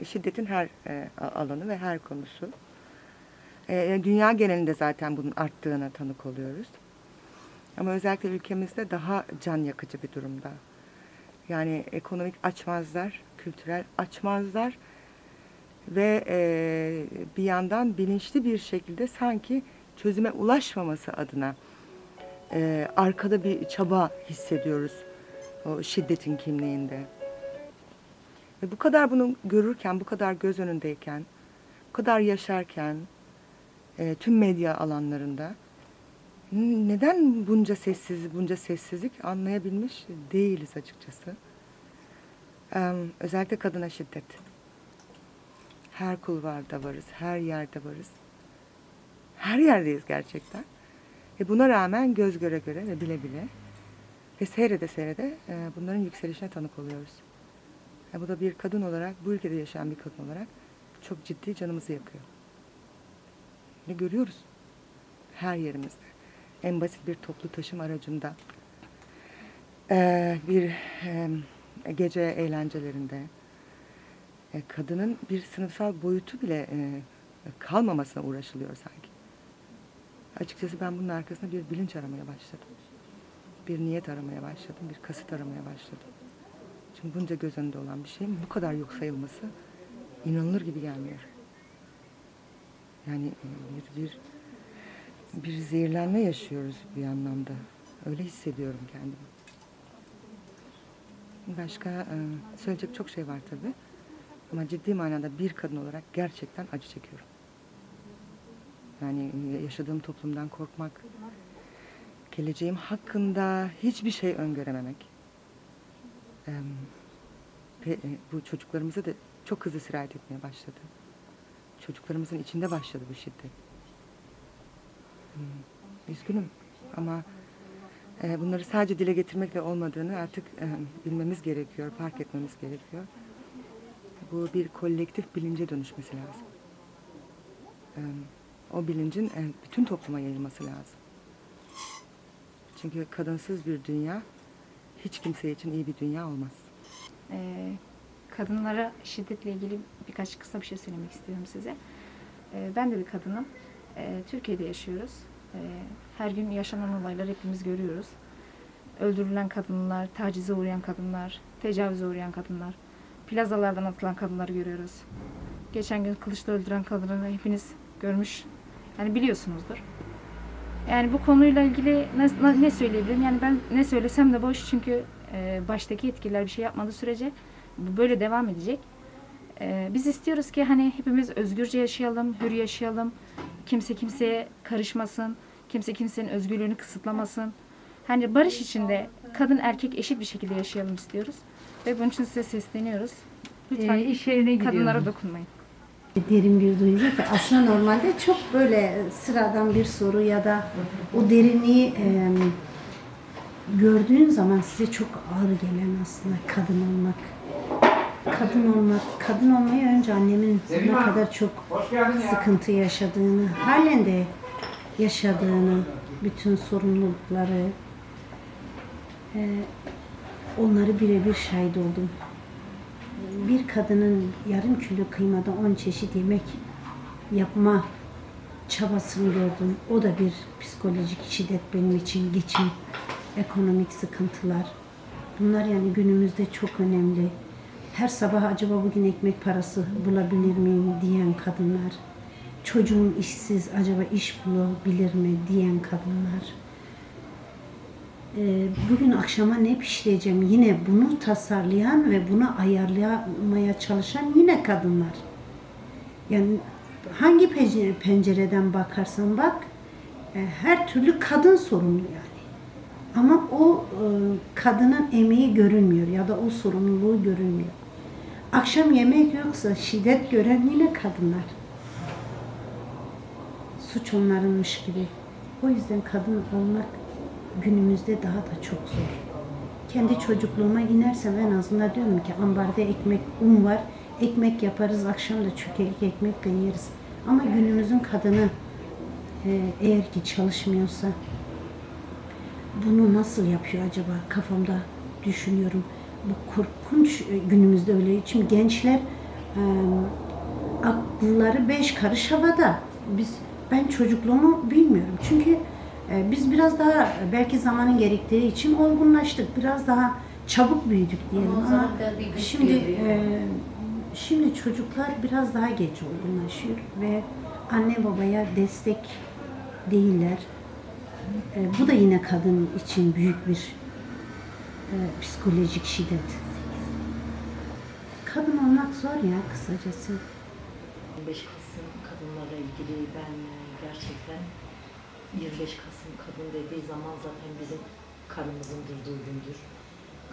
e, şiddetin her e, alanı ve her konusu. E, dünya genelinde zaten bunun arttığına tanık oluyoruz. Ama özellikle ülkemizde daha can yakıcı bir durumda. Yani ekonomik açmazlar, kültürel açmazlar ve e, bir yandan bilinçli bir şekilde sanki çözüme ulaşmaması adına e, arkada bir çaba hissediyoruz o şiddetin kimliğinde. Ve bu kadar bunu görürken, bu kadar göz önündeyken, bu kadar yaşarken e, tüm medya alanlarında neden bunca sessiz, bunca sessizlik anlayabilmiş değiliz açıkçası. Em, özellikle kadına şiddet. Her kulvarda varız, her yerde varız. Her yerdeyiz gerçekten. Ve buna rağmen göz göre göre ve bile bile ve seyrede seyrede e, bunların yükselişine tanık oluyoruz. E, bu da bir kadın olarak, bu ülkede yaşayan bir kadın olarak çok ciddi canımızı yakıyor. Ve görüyoruz her yerimizde. En basit bir toplu taşıma aracında, e, bir e, gece eğlencelerinde, kadının bir sınıfsal boyutu bile kalmamasına uğraşılıyor sanki. Açıkçası ben bunun arkasında bir bilinç aramaya başladım. Bir niyet aramaya başladım, bir kasıt aramaya başladım. Çünkü bunca göz önünde olan bir şeyin bu kadar yok sayılması inanılır gibi gelmiyor. Yani e, bir, bir, bir zehirlenme yaşıyoruz bir anlamda. Öyle hissediyorum kendimi. Başka e, söyleyecek çok şey var tabii. Ama ciddi manada bir kadın olarak gerçekten acı çekiyorum. Yani e, yaşadığım toplumdan korkmak, geleceğim hakkında hiçbir şey öngörememek. Ve e, bu çocuklarımıza da çok hızlı sirayet etmeye başladı. Çocuklarımızın içinde başladı bu şiddet. Hmm, Üzgünüm ama e, bunları sadece dile getirmekle olmadığını artık e, bilmemiz gerekiyor, fark etmemiz gerekiyor. Bu bir kolektif bilince dönüşmesi lazım. O bilincin bütün topluma yayılması lazım. Çünkü kadınsız bir dünya hiç kimse için iyi bir dünya olmaz. Ee, kadınlara şiddetle ilgili birkaç kısa bir şey söylemek istiyorum size. Ee, ben de bir kadınım. Ee, Türkiye'de yaşıyoruz. Ee, her gün yaşanan olayları hepimiz görüyoruz. Öldürülen kadınlar, tacize uğrayan kadınlar, tecavüze uğrayan kadınlar, plazalardan atılan kadınları görüyoruz. Geçen gün kılıçla öldüren kadını hepiniz görmüş, yani biliyorsunuzdur. Yani bu konuyla ilgili ne, ne söyleyebilirim? Yani ben ne söylesem de boş çünkü e, baştaki yetkililer bir şey yapmadığı sürece bu böyle devam edecek. E, biz istiyoruz ki hani hepimiz özgürce yaşayalım, hür yaşayalım. Kimse kimseye karışmasın. Kimse kimsenin özgürlüğünü kısıtlamasın. Hani barış içinde kadın erkek eşit bir şekilde yaşayalım istiyoruz. Ve bunun için size sesleniyoruz. Lütfen Ee, iş yerine gidiyorum. kadınlara dokunmayın. Derin bir duygu ki aslında normalde çok böyle sıradan bir soru ya da o derinliği e, gördüğün zaman size çok ağır gelen aslında kadın olmak. Kadın olmak, kadın olmayı önce annemin ne kadar çok sıkıntı yaşadığını, halen de yaşadığını, bütün sorumlulukları, e, onları birebir şahit oldum bir kadının yarım kilo kıymada 10 çeşit yemek yapma çabasını gördüm. O da bir psikolojik şiddet benim için geçim, ekonomik sıkıntılar. Bunlar yani günümüzde çok önemli. Her sabah acaba bugün ekmek parası bulabilir miyim diyen kadınlar. Çocuğum işsiz acaba iş bulabilir mi diyen kadınlar. Ee, bugün akşama ne pişireceğim yine bunu tasarlayan ve bunu ayarlamaya çalışan yine kadınlar. Yani hangi pence- pencereden bakarsan bak e, her türlü kadın sorumlu yani. Ama o e, kadının emeği görünmüyor ya da o sorumluluğu görünmüyor. Akşam yemek yoksa şiddet gören yine kadınlar. Suç onlarınmış gibi. O yüzden kadın olmak günümüzde daha da çok zor. Kendi çocukluğuma inersem en azından diyorum ki ambarda ekmek, un var. Ekmek yaparız, akşam da çökelik ekmekle yeriz. Ama günümüzün kadını e, eğer ki çalışmıyorsa bunu nasıl yapıyor acaba kafamda düşünüyorum. Bu korkunç e, günümüzde öyle. Çünkü gençler e, akılları beş karış havada. Biz ben çocukluğumu bilmiyorum. Çünkü biz biraz daha belki zamanın gerektiği için olgunlaştık. Biraz daha çabuk büyüdük diyelim ama güç şimdi e, şimdi çocuklar biraz daha geç olgunlaşıyor ve anne babaya destek değiller. E, bu da yine kadın için büyük bir e, psikolojik şiddet. Kadın olmak zor ya kısacası. 15 Kasım kadınlarla ilgili ben e, gerçekten 25 Kasım kadın dediği zaman zaten bizim kanımızın durduğu gündür.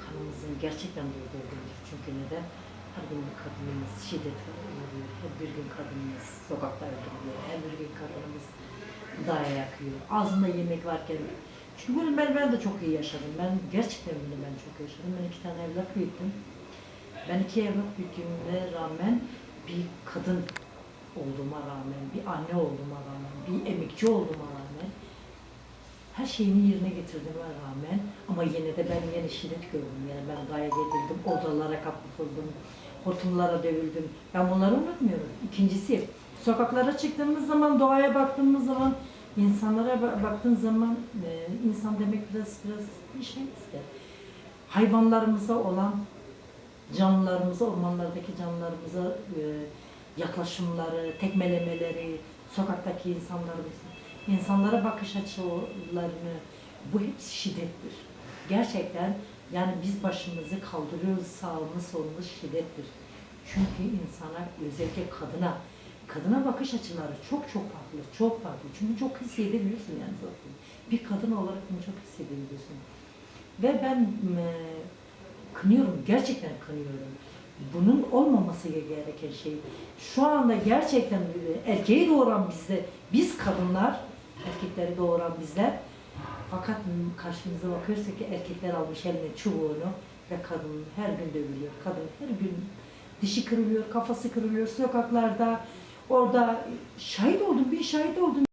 Kanımızın gerçekten durduğu gündür. Çünkü neden? Her gün bir kadınımız şiddete uğruyor. Her bir gün kadınımız sokakta öldürülüyor. Her bir gün kadınımız daya yakıyor. Ağzında yemek varken. Çünkü bunu ben, ben de çok iyi yaşadım. Ben gerçekten bunu ben çok yaşadım. Ben iki tane evlat büyüttüm. Ben iki evlat büyüttüğüme rağmen bir kadın olduğuma rağmen, bir anne olduğuma rağmen, bir emekçi olduğuma rağmen her şeyini yerine getirdiğime rağmen ama yine de ben yine şiddet gördüm. Yani ben gayet edildim, odalara kapatıldım, hortumlara dövüldüm. Ben bunları unutmuyorum. İkincisi, sokaklara çıktığımız zaman, doğaya baktığımız zaman, insanlara ba- baktığın zaman e, insan demek biraz biraz bir şey ister. Hayvanlarımıza olan canlılarımıza, ormanlardaki canlılarımıza e, yaklaşımları, tekmelemeleri, sokaktaki insanlarımızın, insanlara bakış açılarını, bu hepsi şiddettir. Gerçekten yani biz başımızı kaldırıyoruz, sağımız solumuz şiddettir. Çünkü insana, özellikle kadına, kadına bakış açıları çok çok farklı, çok farklı. Çünkü çok hissedebiliyorsun yani zaten. Bir kadın olarak bunu çok hissedebiliyorsun. Ve ben e, kınıyorum, gerçekten kınıyorum. Bunun olmaması gereken şey. Şu anda gerçekten e, erkeği doğuran bizde, biz kadınlar, erkekleri doğuran bizler. Fakat karşımıza bakıyorsak ki erkekler almış eline çubuğunu ve kadın her gün dövülüyor. Kadın her gün dişi kırılıyor, kafası kırılıyor sokaklarda. Orada şahit oldum, bir şahit oldum.